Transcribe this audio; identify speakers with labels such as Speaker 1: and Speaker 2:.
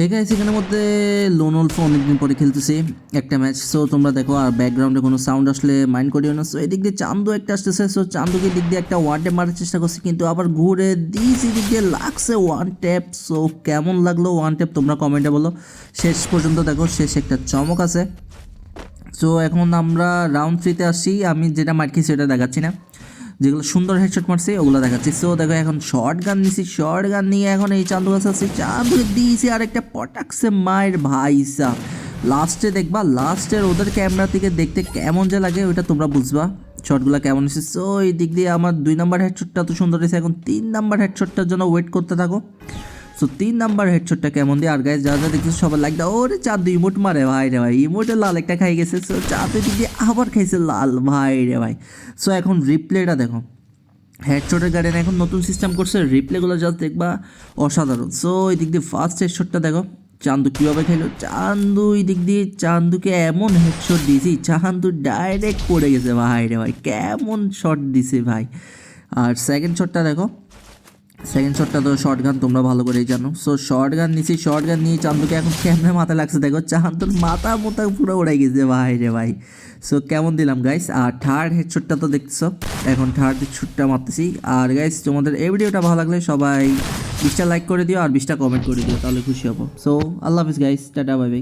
Speaker 1: Hey guys এখানের মধ্যে loan অল্প অনেকদিন পরে খেলতেছি, একটা ম্যাচ সো তোমরা দেখো, আর ব্যাকগ্রাউন্ডে কোনো সাউন্ড আসলে মাইন্ড করিও না। সো এদিক দিয়ে চান্দু একটা আসতেছে সো চান্দুকে দিক দিয়ে একটা ওয়ান ট্যাপ মারার চেষ্টা করছি, কিন্তু আবার ঘুরে দিয়েছি দিক দিয়ে, লাগছে ওয়ান ট্যাপ সো কেমন লাগল ওয়ান ট্যাপ তোমরা কমেন্টে বলো। শেষ পর্যন্ত দেখো, শেষ একটা চমক আছে। সো এখন আমরা রাউন্ড থ্রিতে আসছি, আমি যেটা মারছি সেটা দেখাচ্ছি না। যেগুলো সুন্দর হেডশট মারছে, ওগুলো দেখাচ্ছি। সো দেখো, এখন শর্ট গান নিছি। শর্ট গান নিয়ে এখন এই চান্দু গাছ আসছে চান্দু দিয়েছি আর একটা পটাকছে মায়ের ভাইসা লাস্টে দেখবা লাস্টের ওদের ক্যামেরা থেকে দেখতে কেমন যে লাগে, ওইটা তোমরা বুঝবা। শটগুলো কেমন এসেছে সো এই দিক দিয়ে আমার দুই নাম্বার হেডশটটা তো সুন্দর এসেছে এখন তিন নাম্বার হেডশটটার জন্য ওয়েট করতে থাকো। সো তিন নাম্বার হেডশটটা কেমন দিয়ে? আর গায়ে যা যা দেখছিস সবার দাও। ওরে চাঁদ ইমোট মারে ভাই রে ভাই। ইমোটে লাল একটা খাই গেছে। সো চাঁদ দিক আবার খাইছে লাল ভাই রে ভাই। সো এখন রিপ্লেটা দেখো। হেডশটের গার্ডেন এখন নতুন সিস্টেম করছে। রিপ্লেগুলো জাস্ট দেখবা অসাধারণ। সো এই দিক দিয়ে ফার্স্ট হেডশটটা দেখো। চান্দু কীভাবে খেলো? চান্দু এই দিক দিয়ে চান্দুকে এমন হেডশট দিয়েছি চান্দু ডাইরেক্ট পড়ে গেছে ভাই রে ভাই। কেমন শট দিছে ভাই। আর সেকেন্ড শটটা দেখো। সেকেন্ড শটটা তো শর্ট গান তোমরা ভালো করেই জানো। সো শর্ট গান নিছি শর্ট গান নিয়ে চান্দুকে এখন কেমনে মাথা লাগছে দেখো? চান্দুর মাথা মোথা পুরো উড়াই গেছে, ভাই রে ভাই। সো কেমন দিলাম গাইস আর থার্ড হেডশটটা তো দেখছ? এখন থার্ড হেডশটটা মারতেছি। আর গাইস তোমাদের এই ভিডিওটা ভালো লাগলে সবাই বিশটা লাইক করে দিও আর বিশটা কমেন্ট করে দিও, তাহলে খুশি হব। সো আল্লাহ হাফিজ গাইস টাটা বাই বাই